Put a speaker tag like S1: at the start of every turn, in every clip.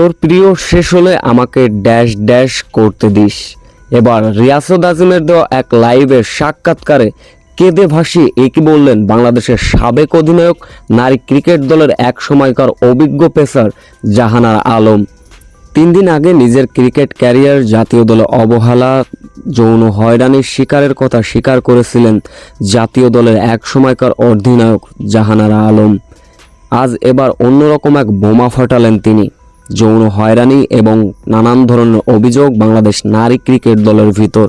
S1: তোর প্রিয় শেষ হলে আমাকে ড্যাশ ড্যাশ করতে দিস। এবার রিয়াসত আজিমের দেওয়া এক লাইভের সাক্ষাৎকারে কেঁদে ভাসিয়ে একই বললেন, বাংলাদেশের সাবেক অধিনায়ক, নারী ক্রিকেট দলের এক সময়কার অভিজ্ঞ পেসার জাহানার আলম। তিন দিন আগে নিজের ক্রিকেট ক্যারিয়ার জাতীয় দলে অবহেলা, যৌন হয়রানির শিকারের কথা স্বীকার করেছিলেন জাতীয় দলের এক সময়কার অধিনায়ক জাহানারা আলম। আজ এবার অন্যরকম এক বোমা ফাটালেন তিনি। যৌন হয়রানি এবং নানান ধরনের অভিযোগ বাংলাদেশ নারী ক্রিকেট দলের ভিতর।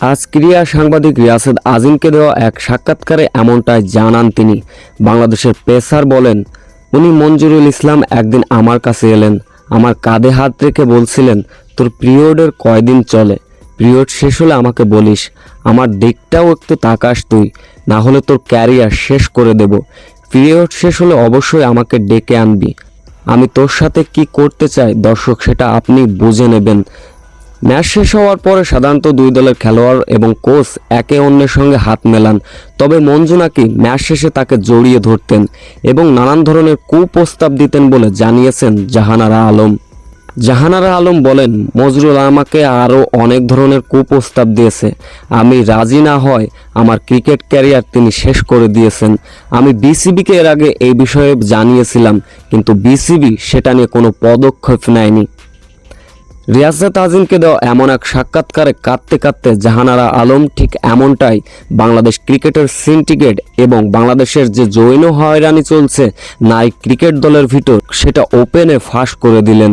S1: আজ ক্রীড়া সাংবাদিক রিয়াসেদ আজিমকে দেওয়া এক সাক্ষাৎকারে এমনটাই জানান তিনি। বাংলাদেশের পেসার বলেন, উনি মঞ্জুরুল ইসলাম একদিন আমার কাছে এলেন। আমার কাঁধে হাত রেখে বলছিলেন, তোর পিরিয়ডের কয়দিন চলে? পিরিয়ড শেষ হলে আমাকে বলিস। আমার দিকটাও একটু তাকাস তুই। না হলে তোর ক্যারিয়ার শেষ করে দেব। পিরিয়ড শেষ হলে অবশ্যই আমাকে ডেকে আনবি। আমি তোর সাথে কি করতে চাই? দর্শক, সেটা আপনি বুঝে নেবেন। ম্যাচ শেষ হওয়ার পরে সাধারণত দুই দলের খেলোয়াড় এবং কোচ একে অন্যের সঙ্গে হাত মেলান। তবে মঞ্জু নাকি ম্যাচ শেষে তাকে জড়িয়ে ধরতেন এবং নানান ধরনের কুপ্রস্তাব দিতেন বলে জানিয়েছেন জাহানারা আলম। জাহানারা আলম বলেন, মজরুল আমাকে আরও অনেক ধরনের কুপ্রস্তাব দিয়েছে। আমি রাজি না হয় আমার ক্রিকেট ক্যারিয়ার তিনি শেষ করে দিয়েছেন। আমি বিসিবিকে এর আগে এই বিষয়ে জানিয়েছিলাম, কিন্তু বিসিবি সেটা নিয়ে কোনো পদক্ষেপ নেয়নি। রিয়াজত আজিমকে দেওয়া এমন এক সাক্ষাৎকারে কাঁদতে কাঁদতে জাহানারা আলম ঠিক এমনটাই বাংলাদেশ ক্রিকেটের সিন্ডিকেট এবং বাংলাদেশের যে জৈন হয়রানি চলছে নারী ক্রিকেট দলের ভিতর সেটা ওপেনে ফাঁস করে দিলেন।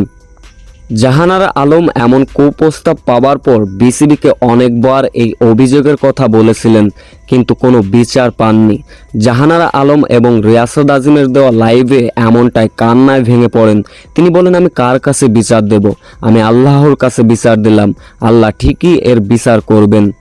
S1: জাহানারা আলম এমন কুপ্রস্তাব পাওয়ার পর বিসিবিকে অনেকবার এই অভিযোগের কথা বলেছিলেন, কিন্তু কোনো বিচার পাননি। জাহানারা আলম এবং রিয়াসত আজিমের দেওয়া লাইভে এমনটাই কান্নায় ভেঙে পড়েন। তিনি বলেন, আমি কার কাছে বিচার দেব? আমি আল্লাহর কাছে বিচার দিলাম। আল্লাহ ঠিকই এর বিচার করবেন।